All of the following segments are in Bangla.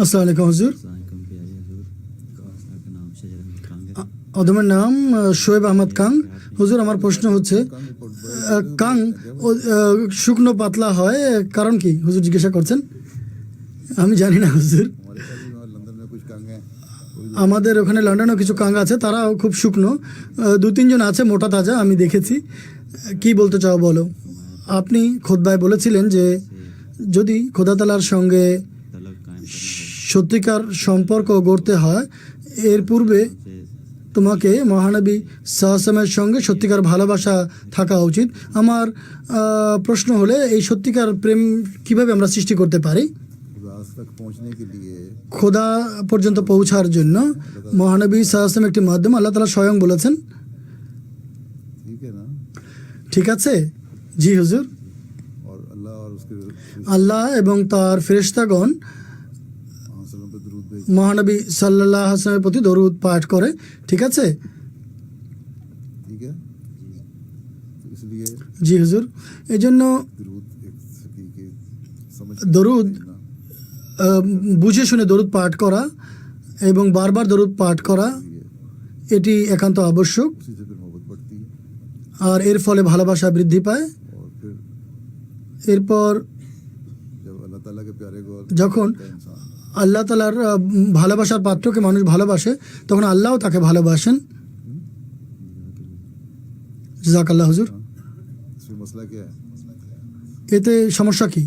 আসসালামু আলাইকুম হুজুর অধমের নাম শোয়েব আহমদ কাং হুজুর আমার প্রশ্ন হচ্ছে কাং শুকনো পাতলা হয় কারণ কি হুজুর জিজ্ঞাসা করছেন আমি জানি না হুজুর আমাদের ওখানে লন্ডনেও কিছু কাং আছে তারাও খুব শুকনো দু তিনজন আছে মোটা তাজা আমি দেখেছি কি বলতে চাও বলো আপনি খোদ্ায় বলেছিলেন যে যদি খোদাতালার সঙ্গে সত্যিকার সম্পর্ক গড়তে হয় এর পূর্বে তোমাকে মহানবী সাহসামের সঙ্গে সত্যিকার ভালোবাসা থাকা উচিত। আমার প্রশ্ন হলে এই সত্যিকার প্রেম কীভাবে আমরা সৃষ্টি করতে পারি? খোদা পর্যন্ত পৌঁছার জন্য মহানবী সাহসাম একটি মাধ্যম আল্লাহ তালা স্বয়ং বলেছেন। ঠিক আছে? জি হুজুর। আল্লাহ এবং তার ফেরিস্তাগণ মহানবী সাল্লাহ আসলামের প্রতি দরুদ পাঠ করে ঠিক আছে? জি হুজুর। এই জন্য দরুদ বুঝে শুনে দরুদ পাঠ করা এবং বারবার দরুদ পাঠ করা এটি একান্ত আবশ্যক। আর এর ফলে ভালোবাসা বৃদ্ধি পায়। এরপর যখন আল্লাহ তালার ভালোবাসার পাত্রকে মানুষ ভালোবাসে তখন আল্লাহও তাকে ভালোবাসেন। জাক আল্লাহ হুজুর এতে সমস্যা কি?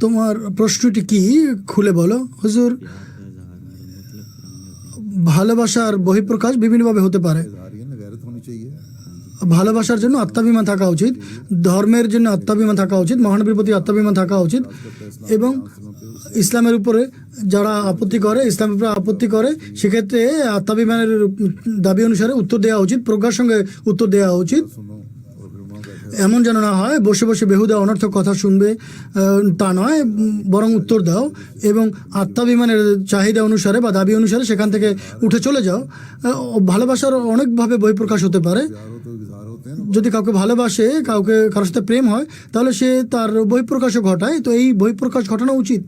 তোমার প্রশ্নটি কি? খুলে বলো। হুজুর ভালোবাসার বহিঃপ্রকাশ বিভিন্নভাবে হতে পারে। ভালোবাসার জন্য আত্মাভিমান থাকা উচিত, ধর্মের জন্য আত্মাভিমান থাকা উচিত, মহানবীর প্রতি আত্মাভিমান থাকা উচিত এবং ইসলামের উপরে যারা আপত্তি করে, ইসলামের উপরে আপত্তি করে, সেক্ষেত্রে আত্মাভিমানের দাবি অনুসারে উত্তর দেওয়া উচিত, প্রজ্ঞার সঙ্গে উত্তর দেওয়া উচিত। এমন যেন না হয়, বসে বসে বেহুদা অনর্থক কথা শুনবে তা নয়, বরং উত্তর দাও এবং আত্মাভিমানের চাহিদা অনুসারে বা দাবি অনুসারে সেখান থেকে উঠে চলে যাও। ভালোবাসার অনেকভাবে বহিঃপ্রকাশ হতে পারে। যদি কাউকে ভালোবাসে, কাউকে, কারোর সাথে প্রেম হয়, তাহলে সে তার বহিঃপ্রকাশও ঘটায়। তো এই বহিঃপ্রকাশ ঘটানো উচিত?